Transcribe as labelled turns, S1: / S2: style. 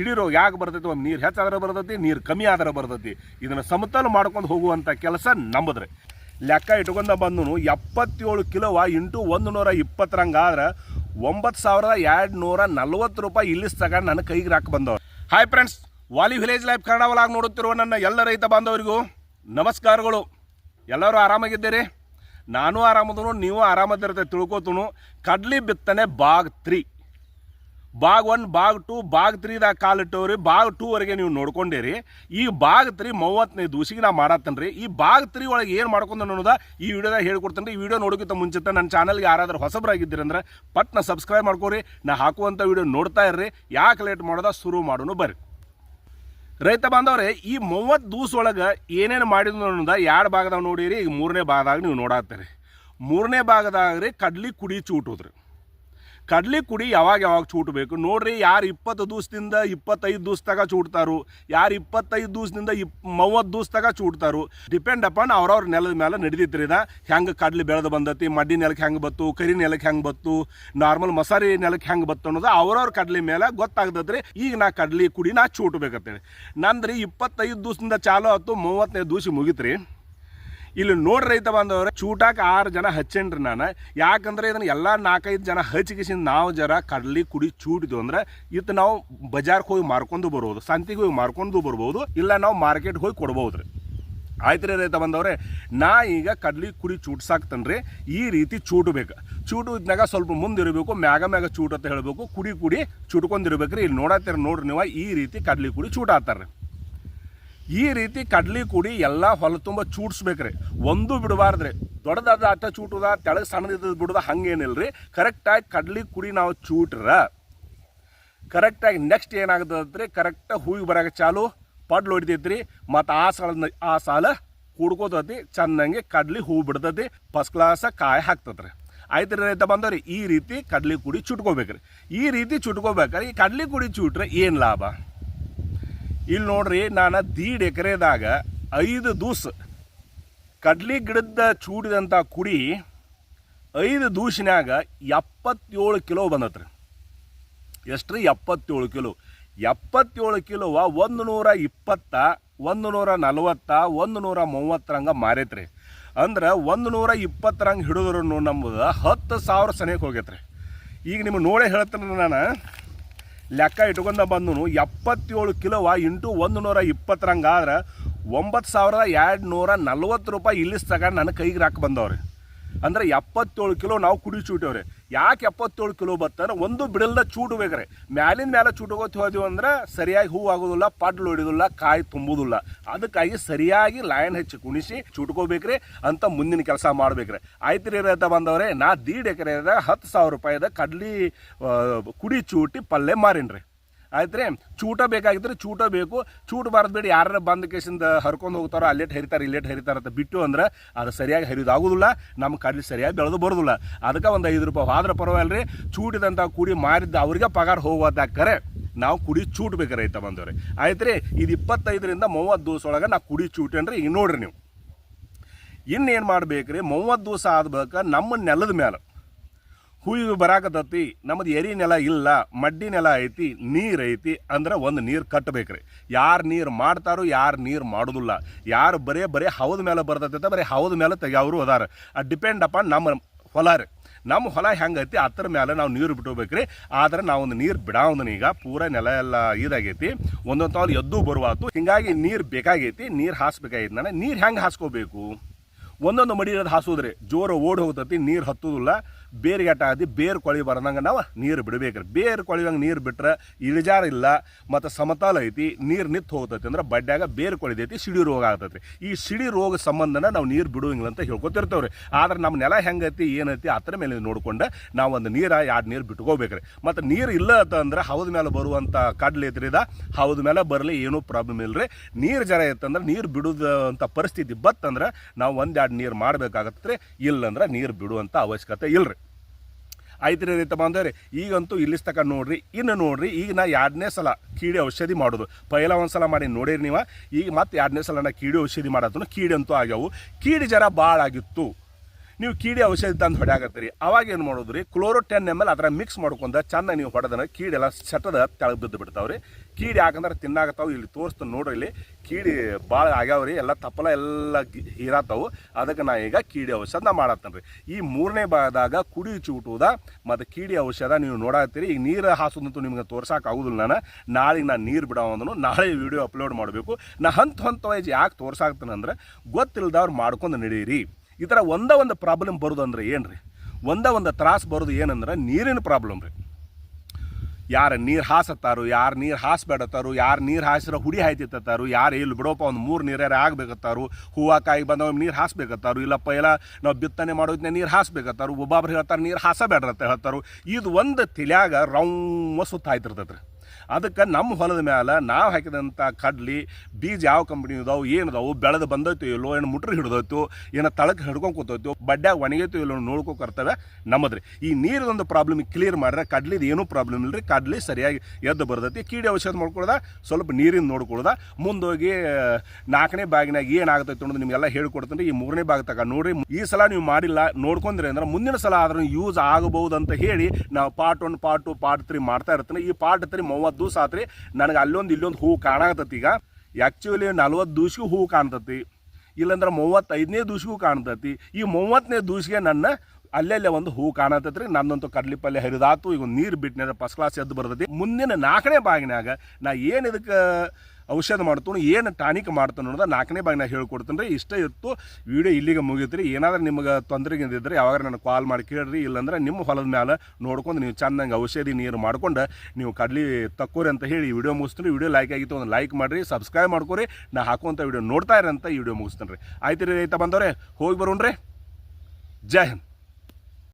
S1: ಸಿಡಿ ರೋಗ ಯಾಕೆ ಬರ್ತೈತಿ ಒಂದು ನೀರು ಹೆಚ್ಚಾದ್ರೆ ಬರ್ತೈತಿ, ನೀರು ಕಮ್ಮಿ ಆದ್ರೆ ಬರ್ತೈತಿ. ಇದನ್ನು ಸಮತಲ ಮಾಡ್ಕೊಂಡು ಹೋಗುವಂಥ ಕೆಲಸ ನಮ್ಮದ್ರಿ ಲೆಕ್ಕ ಇಟ್ಕೊಂಡ ಬಂದು ಎಪ್ಪತ್ತೇಳು ಕಿಲೋವ ಇಂಟು ಒಂದು ನೂರ ಇಪ್ಪತ್ತರಂಗಾದ್ರೆ ಒಂಬತ್ತು ಸಾವಿರದ ಎರಡು ನೂರ ನಲ್ವತ್ತು ರೂಪಾಯಿ ಇಲ್ಲಿಸ್ ತಗೊಂಡು ನನ್ನ ಕೈಗೆ ರಾಕ್ ಬಂದವ್ರು. ಹಾಯ್ ಫ್ರೆಂಡ್ಸ್ ವಾಲಿ ವಿಲೇಜ್ ಲೈಫ್ ಕನ್ನಡ ಒಳಗೆ ನೋಡುತ್ತಿರುವ ನನ್ನ ಎಲ್ಲ ರೈತ ಬಾಂಧವರಿಗೂ ನಮಸ್ಕಾರಗಳು. ಎಲ್ಲರೂ ಆರಾಮಾಗಿದ್ದೀರಿ? ನಾನು ಆರಾಮದನು, ನೀವು ಆರಾಮದಿರುತ್ತೆ ತಿಳ್ಕೊತನು. ಕಡ್ಲಿ ಬಿತ್ತನೆ ಬಾಗ್ ತ್ರೀ ಬಾಗ್ ಒನ್, ಭಾಗ್ ಟು, ಭಾಗ್ ತ್ರೀದಾಗ ಕಾಲಿಟ್ಟವ್ರಿ ಬಾಗ್ ಟೂವರೆಗೆ ನೀವು ನೋಡ್ಕೊಂಡಿರಿ. ಈ ಭಾಗ್ ತ್ರೀ ಮೂವತ್ತನೇ ದಿವಸಿಗೆ ನಾ ಮಾಡತ್ತೇನೆ ಈ ಭಾಗ್ ತ್ರೀ ಒಳಗೆ ಏನು ಮಾಡ್ಕೊಂಡು ಅನ್ನೋದ ಈ ವಿಡಿಯೋದಾಗ ಹೇಳ್ಕೊಡ್ತೇನೆ ರೀ ಈ ವಿಡಿಯೋ ನೋಡೋಕ್ಕಿಂತ ಮುಂಚಿತ ನನ್ನ ಚಾನಲ್ಗೆ ಯಾರಾದರೂ ಹೊಸಬರಾಗಿದ್ದೀರಿ ಅಂದ್ರೆ ಪಟ್ನ ಸಬ್ಸ್ಕ್ರೈಬ್ ಮಾಡ್ಕೊರಿ. ನಾ ಹಾಕುವಂಥ ವಿಡಿಯೋ ನೋಡ್ತಾ ಇರ್ರಿ. ಯಾಕೆ ಲೇಟ್ ಮಾಡೋದ ಶುರು ಮಾಡೋನು ಬರ್ರಿ. ರೈತ ಬಾಂಧವ್ರೆ, ಈ ಮೂವತ್ತು ದಿವಸ ಒಳಗೆ ಏನೇನು ಮಾಡಿದ್ನು ಅನ್ನೋದ ಎರಡು ಭಾಗದಾಗ ನೋಡಿರಿ. ಈಗ ಮೂರನೇ ಭಾಗದಾಗ ನೀವು ನೋಡಾತ್ತೀರಿ. ಮೂರನೇ ಭಾಗದಾಗ ರೀ ಕಡ್ಲಿ ಕುಡಿ ಚೂಟುದ್ರಿ. ಕಡ್ಲಿ ಕುಡಿ ಯಾವಾಗ ಯಾವಾಗ ಚೂಟಬೇಕು? ನೋಡ್ರಿ ಯಾರು ಇಪ್ಪತ್ತು ದಿವಸದಿಂದ ಇಪ್ಪತ್ತೈದು ದಿವಸದಾಗ ಚೂಡ್ತಾರು, ಯಾರು ಇಪ್ಪತ್ತೈದು ದಿವಸದಿಂದ ಇಪ್, ಮೂವತ್ತು ದಿವಸದಾಗ ಚೂಡ್ತಾರು. ಡಿಪೆಂಡ್ ಅಪಾನ್ ಅವ್ರವ್ರ ನೆಲದ ಮೇಲೆ ನಡೆದಿತ್ತು ಇದ. ಹೆಂಗೆ ಕಡ್ಲಿ ಬೆಳೆದು ಬಂದತಿ, ಮಡ್ಡಿ ನೆಲಕ್ಕೆ ಹೆಂಗೆ ಬತ್ತು, ಕರಿ ನೆಲಕ್ಕೆ ಹೆಂಗೆ ಬತ್ತು, ನಾರ್ಮಲ್ ಮಸಾರಿ ನೆಲಕ್ಕೆ ಹೆಂಗೆ ಬತ್ತು ಅನ್ನೋದು ಅವ್ರವ್ರ ಕಡ್ಲಿ ಮೇಲೆ ಗೊತ್ತಾಗ್ತದ್ರಿ ಈಗ ನಾ ಕಡ್ಲಿ ಕುಡಿ ನಾ ಚೂಟ್ಬೇಕಂತೇಳಿ ನಂದ್ರಿ ಇಪ್ಪತ್ತೈದು ದಿವಸದಿಂದ ಚಾಲು ಆಯ್ತು ಮೂವತ್ತನೇ ದಿವಸ ಮುಗಿತ್ರಿ. ಇಲ್ಲಿ ನೋಡ್ರಿ ರೈತ ಬಂದವ್ರೆ ಚೂಟಾಕ ಆರು ಜನ ಹಚ್ಚೇನ್ರಿ ನಾನು. ಯಾಕಂದ್ರೆ ಇದನ್ನ ಎಲ್ಲ ನಾಲ್ಕೈದು ಜನ ಹಚ್ಚಿಗಿಸಿಂದ ನಾವು ಜರ ಕಡ್ಲಿ, ಕುಡಿ ಚೂಟಿದ್ವು ಅಂದ್ರೆ ಇತ್ತು ನಾವು ಬಜಾರ್ಗೆ ಹೋಗಿ ಮಾರ್ಕೊಂಡು ಬರ್ಬೋದು, ಸಂತಿಗೆ ಹೋಗಿ ಮಾರ್ಕೊಂಡು ಬರ್ಬೋದು, ಇಲ್ಲ ನಾವು ಮಾರ್ಕೆಟ್ಗೆ ಹೋಗಿ ಕೊಡ್ಬೋದು ರೀ ಆಯ್ತು ರೀ ರೈತ ಬಂದವ್ರೆ ನಾ ಈಗ ಕಡ್ಲಿ, ಕುಡಿ ಚೂಟ್ಸಾಕ್ತನ್ರಿ ಈ ರೀತಿ ಚೂಟಬೇಕು. ಚೂಟು ಇದ್ನಾಗ ಸ್ವಲ್ಪ ಮುಂದಿರಬೇಕು ಮ್ಯಾಗ ಮ್ಯಾಗ ಚೂಟ್ ಅಂತ ಹೇಳಬೇಕು, ಕುಡಿ ಕುಡಿ ಚುಟ್ಕೊಂಡಿರ್ಬೇಕ್ರಿ ಇಲ್ಲಿ ನೋಡತ್ತೀರ ನೋಡ್ರಿ ನೀವು, ಈ ರೀತಿ ಕಡ್ಲಿ, ಕುಡಿ ಚೂಟಾತಾರ್ರಿ ಈ ರೀತಿ ಕಡ್ಲಿ ಕುಡಿ ಎಲ್ಲ ಹೊಲ ತುಂಬ ಚೂಟ್ಸ್ಬೇಕ್ರಿ ಒಂದು ಬಿಡಬಾರ್ದ್ರಿ. ದೊಡ್ಡದಾದ ಅಟ್ಟ ಚೂಟದ, ತೆಳಗೆ ಸಣ್ಣದಿದ್ದು ಬಿಡುದ ರೀ ಕರೆಕ್ಟಾಗಿ ಕಡ್ಲಿ ಕುಡಿ ನಾವು ಚೂಟ್ರ. ಕರೆಕ್ಟಾಗಿ ನೆಕ್ಸ್ಟ್ ಏನಾಗ್ತದ್ರಿ? ಕರೆಕ್ಟಾಗಿ ಹೂವಿಗೆ ಬರೋಕೆ ಚಾಲು, ಪಡ್ಲು ಹೊಡಿತೈತ್ರಿ ಮತ್ತು ಆ ಸಾಲ ಆ ಸಾಲ ಕೂಡ್ಕೋತತಿ ಚೆನ್ನಾಗಿ ಕಡ್ಲಿ ಹೂ ಬಿಡ್ತತಿ ಫಸ್ಟ್ ಕ್ಲಾಸ ಕಾಯಿ ಹಾಕ್ತದ್ರಿ. ಆಯ್ತು ರೀ ರೈತ ಬಂದವ್ರಿ, ಈ ರೀತಿ ಕಡ್ಲಿ ಕುಡಿ ಚುಟ್ಕೋಬೇಕ್ರಿ. ಈ ರೀತಿ ಚುಟ್ಕೋಬೇಕ್ರಿ ಈ ಕಡ್ಲಿ ಕುಡಿ ಚೂಟ್ರೆ ಏನು ಲಾಭ? ಇಲ್ಲಿ ನೋಡ್ರಿ, ನಾನು ದೀಡ್ ಎಕರೆದಾಗ ಐದು ದೂಸ್ ಕಡ್ಲಿ ಗಿಡದ ಚೂಡಿದಂಥ ಕುಡಿ ಐದು ದೂಸಿನಾಗ ಎಪ್ಪತ್ತೇಳು ಕಿಲೋ ಬಂದತ್ರಿ. ಎಷ್ಟು ರೀ ಎಪ್ಪತ್ತೇಳು ಕಿಲೋ. ಎಪ್ಪತ್ತೇಳು ಕಿಲೋವ ಒಂದು ನೂರ ಇಪ್ಪತ್ತ ಒಂದು ನೂರ ನಲವತ್ತ ಒಂದು ನೂರ ಮೂವತ್ತರಂಗೆ ಮಾರೈತ್ರಿ. ಅಂದ್ರೆ ಒಂದು ನೂರ ಇಪ್ಪತ್ತರಂಗೆ ಹಿಡಿದ್ರು ನಮ್ಮದು ಹತ್ತು ಸಾವಿರ ಸನೇಕ ಹೋಗೈತ್ರಿ. ಈಗ ನಿಮ್ಗೆ ನೋಡೇ ಹೇಳ್ತೀನಿ ನಾನು. ಲೆಕ್ಕ ಇಟ್ಕೊಂಡ ಬಂದನು. ಎಪ್ಪತ್ತೇಳು ಕಿಲೋವ ಇಂಟು ಒಂದು ನೂರ ಇಪ್ಪತ್ತರಂಗಾದ್ರೆ ಒಂಬತ್ತು ಸಾವಿರದ ಎರಡು ನೂರ ನಲ್ವತ್ತು ರೂಪಾಯಿ ಇಲ್ಲಿಸ್ ನನ್ನ ಕೈಗೆ ರಾಕ್ ಬಂದವ್ರಿ. ಅಂದ್ರೆ ಎಪ್ಪತ್ತೇಳು ಕಿಲೋ ನಾವು ಕುಡಿ ಚೂಟೇವ್ರಿ. ಯಾಕೆ ಎಪ್ಪತ್ತೇಳು ಕಿಲೋ ಬತ್ತಂದ್ರೆ ಒಂದು ಬಿಡಲ್ದ ಚೂಟು ಬೇಕ್ರೆ. ಮ್ಯಾಲಿನ ಮೇಲೆ ಚೂಟಗೋತಿ ಹೋದ್ವಿ ಅಂದ್ರೆ ಸರಿಯಾಗಿ ಹೂ ಆಗೋದಿಲ್ಲ, ಪಡ್ಲು ಹೊಡಿಯೋದಿಲ್ಲ ಕಾಯಿ ತುಂಬುದಿಲ್ಲ. ಅದಕ್ಕಾಗಿ ಸರಿಯಾಗಿ ಲೈನ್ ಹೆಚ್ಚಿ ಕುಣಿಸಿ ಚುಟ್ಕೋಬೇಕ್ರಿ, ಅಂತ ಮುಂದಿನ ಕೆಲಸ ಮಾಡ್ಬೇಕ್ರಿ. ಆಯ್ತು ರೀ ರೈತ ಬಂದವ್ರೆ, ನಾ ದೀಡ್ ಎಕರೆದಾಗ ಹತ್ತು ಸಾವಿರ ರೂಪಾಯಿದ ಕಡ್ಲಿ ಕುಡಿ ಚೂಟಿ ಪಲ್ಯ ಮಾರಿನ್ರಿ. ಆಯ್ತು ರೀ ಚೂಟ ಬೇಕಾಗಿದ್ರೆ ಚೂಟ ಬೇಕು. ಚೂಟ ಬಾರದು ಬಿಡಿ ಯಾರ ಬಂದ ಕೇಸಿಂದ ಹರ್ಕೊಂಡು ಹೋಗ್ತಾರೋ ಅಲ್ಲೇಟ್ ಹರಿತಾರೆ ಇಲ್ಲೇಟ್ ಹರಿತಾರೆ ಅಂತ ಬಿಟ್ಟು ಅಂದ್ರೆ ಅದು ಸರಿಯಾಗಿ ಹರಿಯೋದಾಗೋದಿಲ್ಲ ನಮ್ಮ ಕಡ್ಲಿ ಸರಿಯಾಗಿ ಬೆಳೆದು ಬರೋದಿಲ್ಲ. ಅದಕ್ಕೆ ಒಂದು ಐದು ರೂಪಾಯಿ ಆದ್ರೆ ಪರವಾಗಿಲ್ಲ ರೀ ಚೂಟಿದಂಥ ಕುಡಿ ಮಾರಿದ್ದ ಅವ್ರಿಗೆ ಪಗಾರ ಹೋಗೋದಾಕರೆ ನಾವು ಕುಡಿ ಚೂಟ್ ಬೇಕು ರೈತ ಬಂದವ್ರಿ. ಆಯ್ತು ರೀ ಇದು ಇಪ್ಪತ್ತೈದರಿಂದ ಮೂವತ್ತು ದಿವಸ ಒಳಗೆ ನಾವು ಕುಡಿ ಚೂಟೇನ್ರಿ, ಈಗ ನೋಡ್ರಿ ನೀವು. ಇನ್ನೇನು ಮಾಡ್ಬೇಕ್ರಿ, ಮೂವತ್ತು ದಿವಸ ಆದ ನಮ್ಮ ನೆಲದ ಮೇಲೆ ಹೂವಿಗೆ ಬರಾಕತ್ತತಿ ನಮ್ಮದು ಎರಿ ನೆಲ ಇಲ್ಲ, ಮಡ್ಡಿ ನೆಲ ಐತಿ, ನೀರು ಐತಿ, ಅಂದ್ರೆ ಒಂದು ನೀರು ಕಟ್ಟಬೇಕ್ರಿ ಯಾರು ನೀರು ಮಾಡ್ತಾರೋ, ಯಾರು ನೀರು ಮಾಡೋದಿಲ್ಲ. ಯಾರು ಬರೇ ಬರೀ ಹೌದ ಮೇಲೆ ಬರ್ತೈತೆ ಬರೀ ಹೌದ ಮೇಲೆ ತೆಗಿಯೋರು ಅದಾರ. ಅದು ಡಿಪೆಂಡ್ ಅಪಾನ್ ನಮ್ಮ ಹೊಲ ರೀ. ನಮ್ಮ ಹೊಲ ಹೆಂಗೈತಿ ಅದ್ರ ಮೇಲೆ ನಾವು ನೀರು ಬಿಟ್ಟೋಗ್ಬೇಕ್ರಿ ಆದ್ರೆ ನಾವು ಒಂದು ನೀರು ಬಿಡಾವಂದನ ಈಗ, ಪೂರ ನೆಲ ಎಲ್ಲ ಇದಾಗೈತಿ. ಒಂದೊಂದು ತಾವು ಎದ್ದು ಬರುವಾತು. ಹಿಂಗಾಗಿ ನೀರು ಬೇಕಾಗೈತಿ, ನೀರು ಹಾಸ್ಬೇಕಾಗೈತಿ. ನಾನು ನೀರು ಹೆಂಗೆ ಹಾಸ್ಕೋಬೇಕು? ಒಂದೊಂದು ಮಡಿ ಇರೋದು ಹಾಸೋದ್ರಿ, ಜೋರು ಓಡಿ ಹೋಗ್ತತಿ, ನೀರು ಹತ್ತುದಿಲ್ಲ. ಬೇರ್ಗೆಟ್ಟ ಆದಿ ಬೇರು ಕೊಳಿ ಬರದಂಗೆ ನಾವು ನೀರು ಬಿಡ್ಬೇಕ್ರಿ. ಬೇರು ಕೊಳಿವಂಗೆ ನೀರು ಬಿಟ್ರೆ ಇಳಿಜಾರ ಇಲ್ಲ, ಮತ್ತು ಸಮತಲ ಐತಿ, ನೀರು ನಿಂತು ಹೋಗ್ತೈತಿ ಅಂದ್ರೆ ಬಡ್ಡ್ಯಾಗ ಬೇರು ಕೊಳಿದೈತಿ ಸಿಡಿ ರೋಗ ಆಗ್ತೈತಿ ಈ ಸಿಡಿ ರೋಗ ಸಂಬಂಧನ ನಾವು ನೀರು ಬಿಡುವಂಗಿಲ್ಲ ಅಂತ ಹೇಳ್ಕೊತಿರ್ತೇವ್ರಿ. ಆದ್ರೆ ನಮ್ಮ ನೆಲ ಹೆಂಗೈತಿ, ಏನೈತಿ ಅದ್ರ ಮೇಲೆ ನೋಡ್ಕೊಂಡು ನಾವು ಒಂದು ನೀರು ಎರಡು ನೀರು ಬಿಟ್ಕೋಬೇಕ್ರಿ. ಮತ್ತು ನೀರು ಇಲ್ಲ ಅಂತಂದ್ರೆ ಹೌದ ಮೇಲೆ ಬರುವಂಥ ಕಡ್ಲಿ ಐತ್ರಿದ ಹೌದ ಮೇಲೆ ಬರಲಿ ಏನೂ ಪ್ರಾಬ್ಲಮ್ ಇಲ್ರಿ. ನೀರು ಜರ ಇತ್ತಂದ್ರೆ ನೀರು ಬಿಡುವಂಥ ಪರಿಸ್ಥಿತಿ ಬತ್ತಂದ್ರೆ ನಾವು ಒಂದೆರಡು ನೀರು ಮಾಡ್ಬೇಕಾಗತ್ತೆ ಇಲ್ಲಂದ್ರೆ ನೀರು ಬಿಡುವಂಥ ಅವಶ್ಯಕತೆ ಇಲ್ರಿ. ಆಯ್ತು ರೀ ರೈತ ಬಾಂಧವ್ರಿ ಈಗಂತೂ ಇಲ್ಲಿಸ್ ತಕ ನೋಡ್ರಿ, ಇನ್ನು ನೋಡ್ರಿ, ಈಗ ನಾ ಎರಡನೇ ಸಲ ಕೀಡಿ ಔಷಧಿ ಮಾಡೋದು. ಪೈಲ ಒಂದು ಸಲ ಮಾಡಿ ನೋಡಿರಿ ನೀವು, ಈಗ ಮತ್ತೆ ಎರಡನೇ ಸಲ ನಾ ಕೀಡಿ ಔಷಧಿ ಮಾಡೋದು ಕೀಡಿ ಅಂತೂ ಆಗ್ಯಾವು. ಕೀಡಿ ಜರ ಭಾಳ ಆಗಿತ್ತು. ನೀವು ಕೀಡಿ ಔಷಧಿ ತಂದು ಹೊಡ್ಯಾಕತ್ತೀರಿ ಅವಾಗ ಏನು ಮಾಡೋದ್ರಿ? ಕ್ಲೋರೋ ಟೆನ್ ಎಂ ಅದರ ಮಿಕ್ಸ್ ಮಾಡ್ಕೊಂಡ ಚಂದ ನೀವು ಹೊಡೆದನ ಕೀಡೆಲ್ಲ ಸೆಟದ ತೆಳಗ್ ಬಿದ್ದು ಬಿಡ್ತಾವ್ರಿ. ಕೀಡಿ ಯಾಕಂದ್ರೆ ತಿನ್ನಾಗತ್ತಾವೆ ಇಲ್ಲಿ ತೋರಿಸ್ತಾನೆ ನೋಡ್ರಿ ಇಲ್ಲಿ. ಕೀಡಿ ಭಾಳ ಆಗ್ಯಾವ್ರಿ. ಎಲ್ಲ ತಪ್ಪಲ ಎಲ್ಲ ಹೀರಾತಾವು. ಅದಕ್ಕೆ ನಾ ಈಗ ಕೀಡಿ ಔಷಧ ಮಾಡತ್ತೇನೆ ಈ ಮೂರನೇ ಭಾಗದಾಗ ಕುಡಿ ಚೂಟುವುದ ಮತ್ತು ಕೀಡಿ ಔಷಧ ನೀವು ನೋಡತ್ತೀರಿ ಈಗ ನೀರು ಹಾಸೋದಂತೂ ನಿಮ್ಗೆ ತೋರ್ಸಕ್ಕೆ ಆಗೋದಿಲ್ಲ ನಾನು. ನಾಳೆಗೆ ನಾನು ನೀರು ಬಿಡೋವಂದನು ನಾಳೆ ವಿಡಿಯೋ ಅಪ್ಲೋಡ್ ಮಾಡಬೇಕು. ನಾ ಹಂತ ಹಂತ ವೈಸ್ ಯಾಕೆ ತೋರ್ಸಾಕ್ತೇನೆ ಅಂದ್ರೆ ಗೊತ್ತಿಲ್ದವ್ರು ಮಾಡ್ಕೊಂಡು ನಡೀರಿ. ಈ ಥರ ಒಂದೇ ಒಂದು ಪ್ರಾಬ್ಲಮ್ ಬರೋದು ಅಂದ್ರೆ ಏನು ರೀ ಒಂದೇ ಒಂದು ತ್ರಾಸ ಬರೋದು ಏನಂದ್ರೆ ನೀರಿನ ಪ್ರಾಬ್ಲಮ್ ರೀ. ಯಾರು ನೀರು ಹಾಸತ್ತಾರು, ಯಾರು ನೀರು ಹಾಸ್ಬೇಡತ್ತಾರು, ಯಾರು ನೀರು ಹಾಸಿರೋ ಹುಡಿ ಹಾಯ್ತಿತ್ತಾರು ಯಾರು ಇಲ್ಲಿ ಬಿಡೋಪ್ಪ ಒಂದು ಮೂರು ನೀರ್ಯಾರು ಆಗ್ಬೇಕತ್ತಾರು ಹೂವು ಕಾಯಿ ಬಂದವ ನೀರು ಹಾಸ್ಬೇಕತ್ತಾರು, ಇಲ್ಲಪ್ಪ ಎಲ್ಲ ನಾವು ಬಿತ್ತನೆ ಮಾಡೋದನ್ನ ನೀರು ಹಾಸ್ಬೇಕತ್ತಾರು, ಒಬ್ಬೊಬ್ರು ಹೇಳ್ತಾರೆ ನೀರು ಹಾಸಬೇಡ್ರಿ ಅಂತ ಹೇಳ್ತಾರು. ಇದು ಒಂದು ತಿಳಿಯಾಗ ರೌಮ್ಮ ಸುತ್ತ ಆಯ್ತಿರ್ತೈತೆ ರೀ ಅದಕ್ಕೆ ನಮ್ಮ ಹೊಲದ ಮೇಲೆ ನಾವು ಹಾಕಿದಂಥ ಕಡ್ಲಿ, ಬೀಜ ಯಾವ ಕಂಪ್ನಿ ಇದಾವೆ ಏನದಾವು, ಬೆಳೆದು ಬಂದೈತೋ ಇಲ್ಲೋ, ಏನು ಮುಟ್ರಿ ಹಿಡ್ದೈತೋ ಏನೋ ತಳಕ್ಕೆ ಹಿಡ್ಕೊಂಡು ಕೂತೈತೋ ಬಡ್ಡ್ಯಾಗ ಒಣಗೈತೋ ಇಲ್ಲೋ ನೋಡ್ಕೊ ಕರ್ತವೆ ನಮ್ಮದ್ರಿ. ಈ ನೀರದೊಂದು ಪ್ರಾಬ್ಲಮ್ ಕ್ಲಿಯರ್ ಮಾಡ್ರೆ ಕಡ್ಲಿದು ಏನೂ ಪ್ರಾಬ್ಲಮ್ ಇಲ್ರಿ, ಕಡ್ಲಿ ಸರಿಯಾಗಿ ಎದ್ದು ಬರ್ತೈತಿ, ಕೀಡಿ ಔಷಧ ಮಾಡ್ಕೊಳ್ದ, ಸ್ವಲ್ಪ ನೀರಿನ ನೋಡ್ಕೊಳ್ದ, ಮುಂದೋಗಿ ನಾಲ್ಕನೇ ಬಾಗಿನಾಗ ಏನಾಗತೈತೆ ಅನ್ನೋದು ನಿಮಗೆಲ್ಲ ಹೇಳ್ಕೊಡ್ತೀನಿ ಈ ಮೂರನೇ ಭಾಗ ತಗ ನೋಡ್ರಿ. ಈ ಸಲ ನೀವು ಮಾಡಿಲ್ಲ, ನೋಡ್ಕೊಂಡ್ರಿ ಅಂದ್ರೆ ಮುಂದಿನ ಸಲ ಆದ್ರೂ ಯೂಸ್ ಆಗಬಹುದು ಅಂತ ಹೇಳಿ ನಾವು part one part two part three ಮಾಡ್ತಾ ಇರ್ತೀನಿ. ಈ ಪಾರ್ಟ್ ತ್ರೀ ಮೂವತ್ತು ದಿವಸ ಆತ್ರಿ, ನನಗೆ ಅಲ್ಲೊಂದು ಇಲ್ಲೊಂದು ಹೂ ಕಾಣಾಕತ್ತೈತಿ ಈಗ. ಆ್ಯಕ್ಚುಲಿ ನಲ್ವತ್ತು ದಿವ್ಸಗೂ ಹೂ ಕಾಣ್ತತಿ. ಇಲ್ಲಂದ್ರೆ ಮೂವತ್ತೈದನೇ ದಿವ್ಸಗೂ ಕಾಣ್ತತಿ. ಈ ಮೂವತ್ತನೇ ದಿವ್ಸಿಗೆ ನನ್ನ ಅಲ್ಲೆಲ್ಲೇ ಒಂದು ಹೂ ಕಾಣತೈತ್ರಿ. ನನ್ನಂತೂ ಕಡ್ಲಿ ಪಲ್ಯ ಹರಿದಾತು. ಈಗ ನೀರು ಬಿಟ್ಟಿನ ಫಸ್ಟ್ ಕ್ಲಾಸ್ ಎದ್ದು ಬರ್ತೈತಿ. ಮುಂದಿನ ನಾಲ್ಕನೇ ಬಾಗಿನಾಗ ನಾ ಏನು ಇದಕ್ಕೆ ಔಷಧ ಮಾಡ್ತೀನಿ, ಏನು ಟಾನಿಕ್ ಮಾಡ್ತಾನೆ ಅನ್ನೋದು ನಾಲ್ಕನೇ ಬಾಗಿನಾಗ ಹೇಳ್ಕೊಡ್ತೀನಿ ರೀ ಇಷ್ಟ ಇತ್ತು. ವಿಡಿಯೋ ಇಲ್ಲಿಗೆ ಮುಗಿತ್ರಿ. ಏನಾದರೂ ನಿಮಗೆ ತೊಂದರೆಗಿಂದಿದ್ರೆ ಯಾವಾಗ ನನಗೆ ಕಾಲ್ ಮಾಡಿ ಕೇಳ್ರಿ. ಇಲ್ಲಾಂದ್ರೆ ನಿಮ್ಮ ಹೊಲದ ಮೇಲೆ ನೋಡ್ಕೊಂಡು ನೀವು ಚೆನ್ನಾಗಿ ಔಷಧಿ ನೀರು ಮಾಡ್ಕೊಂಡು ನೀವು ಕಡ್ಲಿ ತಕ್ಕೋರಿ ಅಂತ ಹೇಳಿ ವಿಡಿಯೋ ಮುಗಿಸ್ತೀನಿ. ವಿಡಿಯೋ ಲೈಕ್ ಆಗಿತ್ತು ಒಂದು ಲೈಕ್ ಮಾಡಿರಿ ಸಬ್ಸ್ಕ್ರೈಬ್ ಮಾಡ್ಕೊರಿ. ನಾ ಹಾಕುವಂಥ ವಿಡಿಯೋ ನೋಡ್ತಾ ಈ ವಿಡಿಯೋ ಮುಗಿಸ್ತೀನಿ ರೀ. ಆಯ್ತು ರೀ ರೈತ ಬಂದವ್ರೆ, ಹೋಗಿ ಬರೋಣ್ರಿ. ಜೈ ಹಿಂದ್.